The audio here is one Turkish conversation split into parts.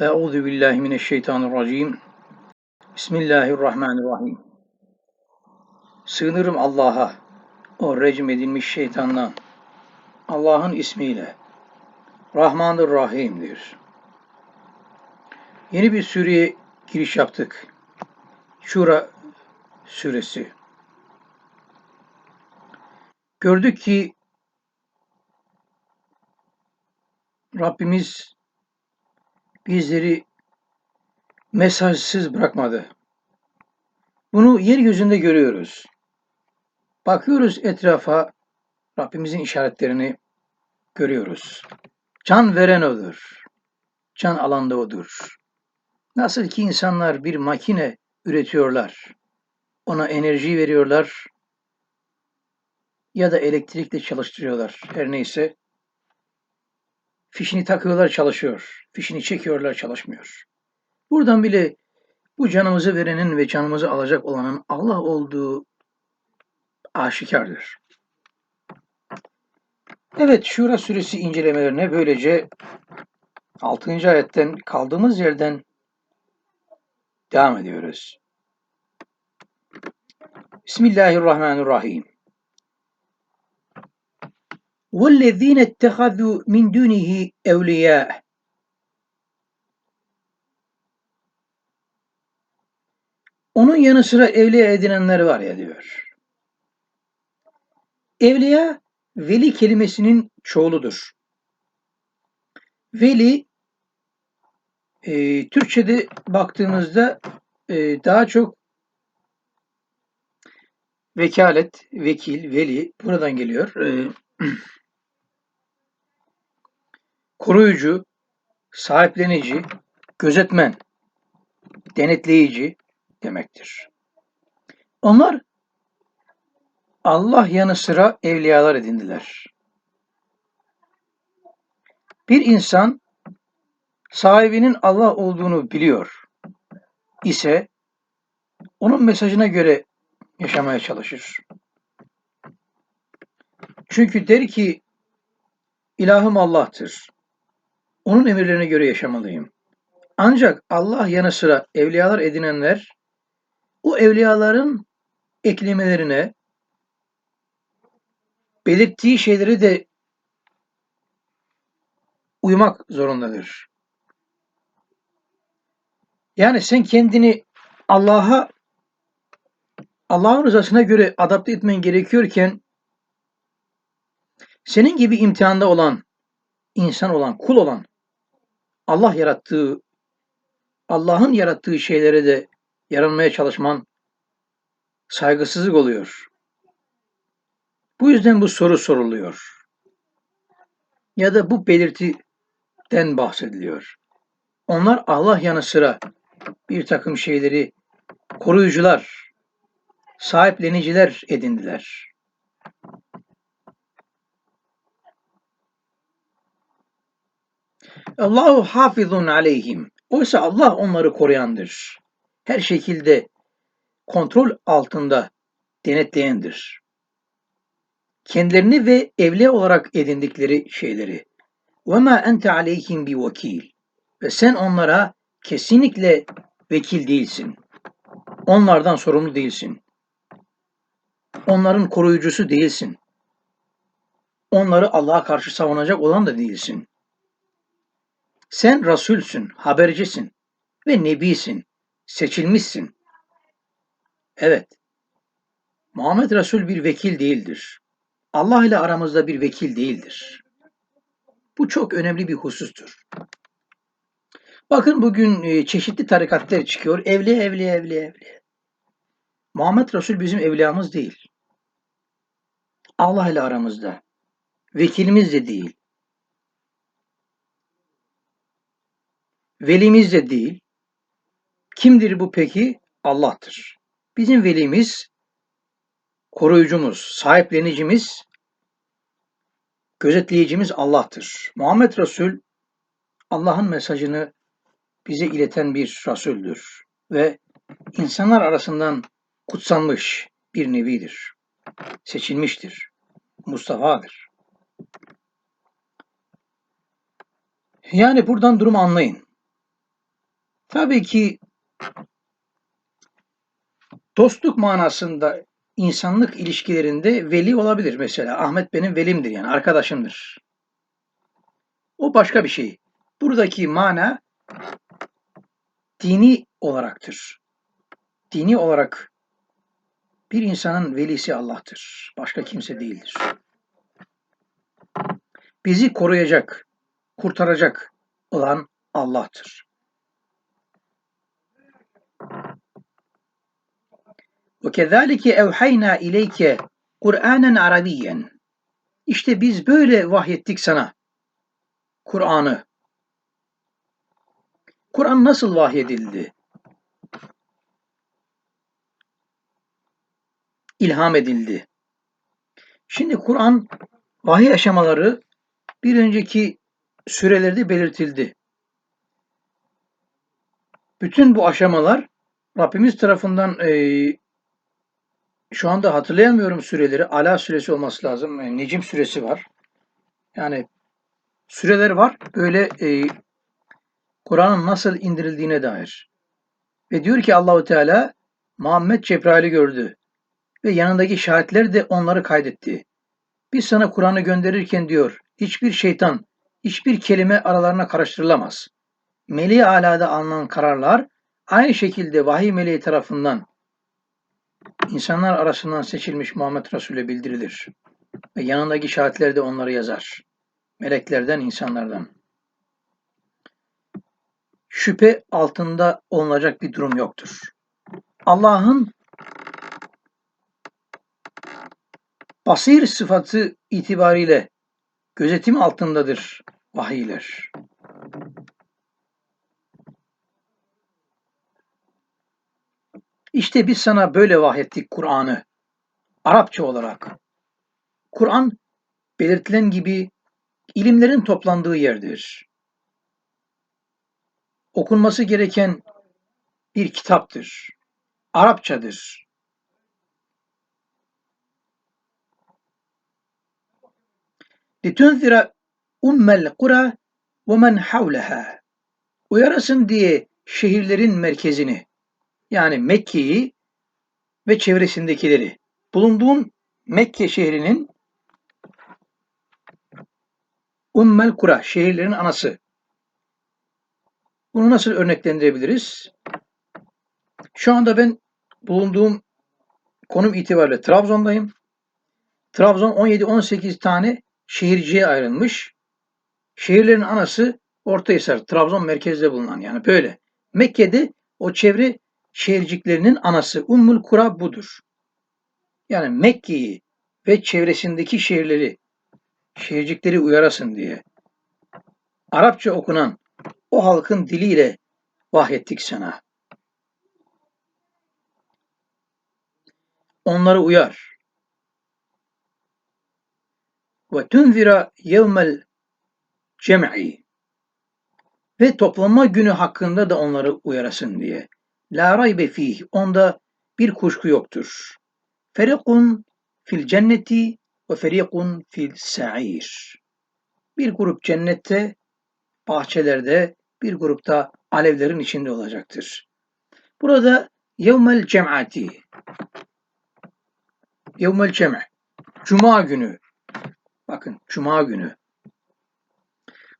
Euzu billahi mineşşeytanirracim. Bismillahirrahmanirrahim. Sığınırım Allah'a, o recm edilmiş şeytandan. Allah'ın ismiyle. Rahmandır Rahim'dir. Yeni bir süreye giriş yaptık. Şura suresi. Gördük ki Rabbimiz bizleri mesajsız bırakmadı. Bunu yeryüzünde görüyoruz. Bakıyoruz etrafa, Rabbimizin işaretlerini görüyoruz. Can veren odur. Can alan da odur. Nasıl ki insanlar bir makine üretiyorlar. Ona enerji veriyorlar ya da elektrikle çalıştırıyorlar. Her neyse. Fişini takıyorlar çalışıyor. Fişini çekiyorlar çalışmıyor. Buradan bile bu canımızı verenin ve canımızı alacak olanın Allah olduğu aşikardır. Evet Şura suresi incelemelerine böylece 6. ayetten kaldığımız yerden devam ediyoruz. Bismillahirrahmanirrahim. وَالَّذ۪ينَ اتَّخَذُوا مِنْ دُونِهِ اَوْلِيَاءَ Onun yanı sıra evliya edinenler var ya diyor. Evliya, veli kelimesinin çoğuludur. Veli, e, Türkçe'de baktığımızda e, daha çok vekalet, vekil, veli buradan geliyor. E, koruyucu, sahiplenici, gözetmen, denetleyici demektir. Onlar Allah yanı sıra evliyalar edindiler. Bir insan sahibinin Allah olduğunu biliyor ise onun mesajına göre yaşamaya çalışır. Çünkü der ki ilahım Allah'tır. Onun emirlerine göre yaşamalıyım. Ancak Allah yanı sıra evliyalar edinenler o evliyaların eklemelerine belirttiği şeyleri de uymak zorundadır. Yani sen kendini Allah'a Allah'ın rızasına göre adapte etmen gerekiyorken senin gibi imtihanda olan, insan olan, kul olan, Allah yarattığı, Allah'ın yarattığı şeylere de yaranmaya çalışman saygısızlık oluyor. Bu yüzden bu soru soruluyor. Ya da bu belirtiden bahsediliyor. Onlar Allah yanı sıra bir takım şeyleri koruyucular, sahipleniciler edindiler. Allahu hafizun aleyhim. Oysa Allah onları koruyandır. Her şekilde kontrol altında denetleyendir. Kendilerini ve evli olarak edindikleri şeyleri. Ve ma ente aleyhim bi vakil. Ve sen onlara kesinlikle vekil değilsin. Onlardan sorumlu değilsin. Onların koruyucusu değilsin. Onları Allah'a karşı savunacak olan da değilsin. Sen Rasulsün, habercisin ve Nebisin, seçilmişsin. Evet, Muhammed Resul bir vekil değildir. Allah ile aramızda bir vekil değildir. Bu çok önemli bir husustur. Bakın bugün e, çeşitli tarikatlar çıkıyor. Evli, evli, evli, evli. Muhammed Resul bizim evliyamız değil. Allah ile aramızda. Vekilimiz de değil. Velimiz de değil. Kimdir bu peki? Allah'tır. Bizim velimiz, koruyucumuz, sahiplenicimiz, gözetleyicimiz Allah'tır. Muhammed Resul Allah'ın mesajını bize ileten bir Resul'dür ve insanlar arasından kutsanmış bir nevidir. Seçilmiştir. Mustafa'dır. Yani buradan durumu anlayın. Tabii ki dostluk manasında insanlık ilişkilerinde veli olabilir mesela. Ahmet benim velimdir yani arkadaşımdır. O başka bir şey. Buradaki mana dini olaraktır. Dini olarak bir insanın velisi Allah'tır. Başka kimse değildir. Bizi koruyacak, kurtaracak olan Allah'tır. وَكَذَٰلِكَ اَوْحَيْنَا اِلَيْكَ Kur'anen Arabiyen. İşte biz böyle vahyettik sana. Kur'an'ı. Kur'an nasıl vahyedildi? İlham edildi. Şimdi Kur'an vahiy aşamaları bir önceki sürelerde belirtildi. Bütün bu aşamalar Rabbimiz tarafından e, şu anda hatırlayamıyorum süreleri. Ala süresi olması lazım. E, Necim süresi var. Yani süreler var. Böyle e, Kur'an'ın nasıl indirildiğine dair. Ve diyor ki Allahu Teala Muhammed Cebrail'i gördü ve yanındaki şahitler de onları kaydetti. Biz sana Kur'an'ı gönderirken diyor hiçbir şeytan, hiçbir kelime aralarına karıştırılamaz. Meleği alada alınan kararlar aynı şekilde vahiy meleği tarafından insanlar arasından seçilmiş Muhammed Resul'e bildirilir. Ve yanındaki şahitler de onları yazar. Meleklerden, insanlardan. Şüphe altında olunacak bir durum yoktur. Allah'ın basir sıfatı itibariyle gözetim altındadır vahiyler. İşte biz sana böyle vahyettik Kur'an'ı. Arapça olarak. Kur'an belirtilen gibi ilimlerin toplandığı yerdir. Okunması gereken bir kitaptır. Arapçadır. لِتُنْذِرَ ummel kura ve men havleha. Uyarasın diye şehirlerin merkezini yani Mekke'yi ve çevresindekileri. Bulunduğun Mekke şehrinin Ummel Kura, şehirlerin anası. Bunu nasıl örneklendirebiliriz? Şu anda ben bulunduğum konum itibariyle Trabzon'dayım. Trabzon 17-18 tane şehirciye ayrılmış. Şehirlerin anası Ortahisar, Trabzon merkezde bulunan yani böyle. Mekke'de o çevre şehirciklerinin anası Ummul Kura budur. Yani Mekke'yi ve çevresindeki şehirleri, şehircikleri uyarasın diye. Arapça okunan o halkın diliyle vahyettik sana. Onları uyar. Ve tunzira yevmel cem'i ve toplanma günü hakkında da onları uyarasın diye. La raybe fih. Onda bir kuşku yoktur. Ferikun fil cenneti ve ferikun fil sa'ir. Bir grup cennette, bahçelerde, bir grupta alevlerin içinde olacaktır. Burada yevmel cem'ati. Yevmel cem'i. Cuma günü. Bakın cuma günü.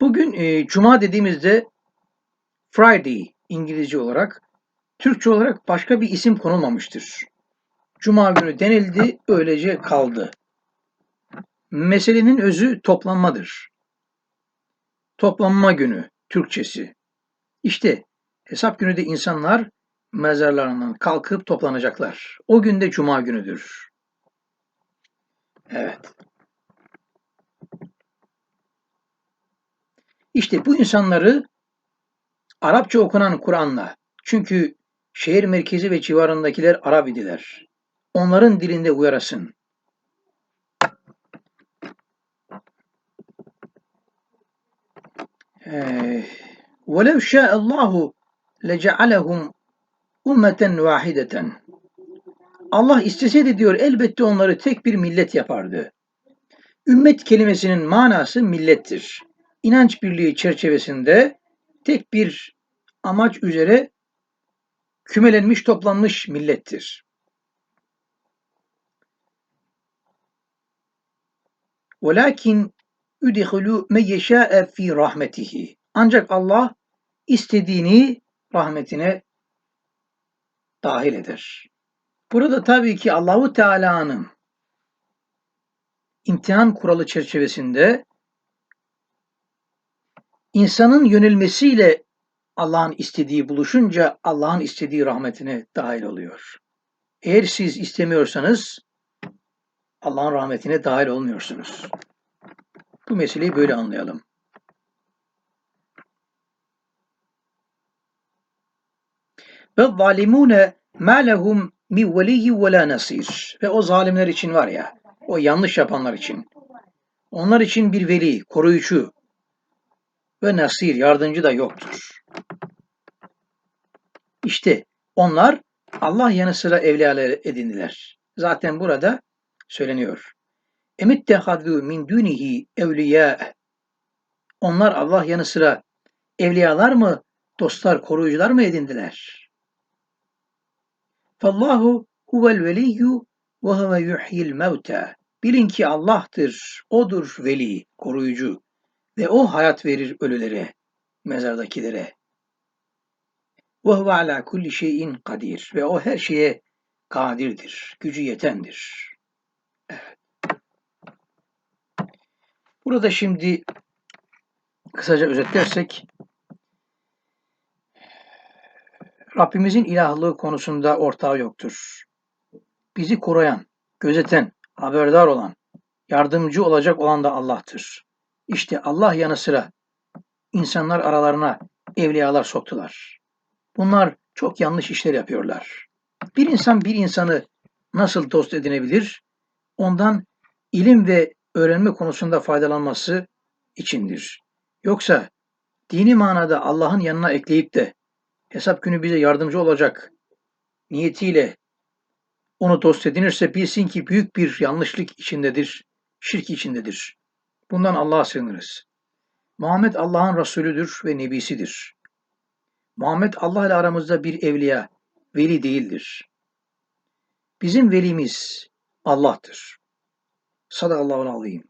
Bugün e, cuma dediğimizde Friday İngilizce olarak Türkçe olarak başka bir isim konulmamıştır. Cuma günü denildi, öylece kaldı. Meselenin özü toplanmadır. Toplanma günü Türkçesi. İşte hesap günü de insanlar mezarlarından kalkıp toplanacaklar. O günde cuma günüdür. Evet. İşte bu insanları Arapça okunan Kur'an'la çünkü Şehir merkezi ve civarındakiler Arap idiler. Onların dilinde uyarasın. وَلَوْ شَاءَ اللّٰهُ لَجَعَلَهُمْ ummeten vahideten. Allah isteseydi diyor elbette onları tek bir millet yapardı. Ümmet kelimesinin manası millettir. İnanç birliği çerçevesinde tek bir amaç üzere kümelenmiş toplanmış millettir. Velakin üdihulu me yeşâ'e fi rahmetihi. Ancak Allah istediğini rahmetine dahil eder. Burada tabii ki Allahu Teala'nın imtihan kuralı çerçevesinde insanın yönelmesiyle Allah'ın istediği buluşunca Allah'ın istediği rahmetine dahil oluyor. Eğer siz istemiyorsanız Allah'ın rahmetine dahil olmuyorsunuz. Bu meseleyi böyle anlayalım. Ve zalimune ma lehum mi veliyyi ve la nasir. Ve o zalimler için var ya, o yanlış yapanlar için. Onlar için bir veli, koruyucu ve nasir, yardımcı da yoktur. İşte onlar Allah yanı sıra evliyalar edindiler. Zaten burada söyleniyor. Emittehadû min dunihi evliya. Onlar Allah yanı sıra evliyalar mı, dostlar, koruyucular mı edindiler? Fallahu huvel veliyyu ve huve yuhyil mevta. Bilin ki Allah'tır, O'dur veli, koruyucu ve O hayat verir ölülere, mezardakilere. Huve ala kulli şeyin kadir ve O her şeye kadirdir, gücü yetendir. Burada şimdi kısaca özetlersek Rabbimizin ilahlığı konusunda ortağı yoktur. Bizi koruyan, gözeten, haberdar olan, yardımcı olacak olan da Allah'tır. İşte Allah yanı sıra insanlar aralarına evliyalar soktular. Bunlar çok yanlış işler yapıyorlar. Bir insan bir insanı nasıl dost edinebilir? Ondan ilim ve öğrenme konusunda faydalanması içindir. Yoksa dini manada Allah'ın yanına ekleyip de hesap günü bize yardımcı olacak niyetiyle onu dost edinirse bilsin ki büyük bir yanlışlık içindedir, şirk içindedir. Bundan Allah'a sığınırız. Muhammed Allah'ın Resulüdür ve Nebisidir. Muhammed Allah ile aramızda bir evliya, veli değildir. Bizim velimiz Allah'tır. Sadakallahu azim.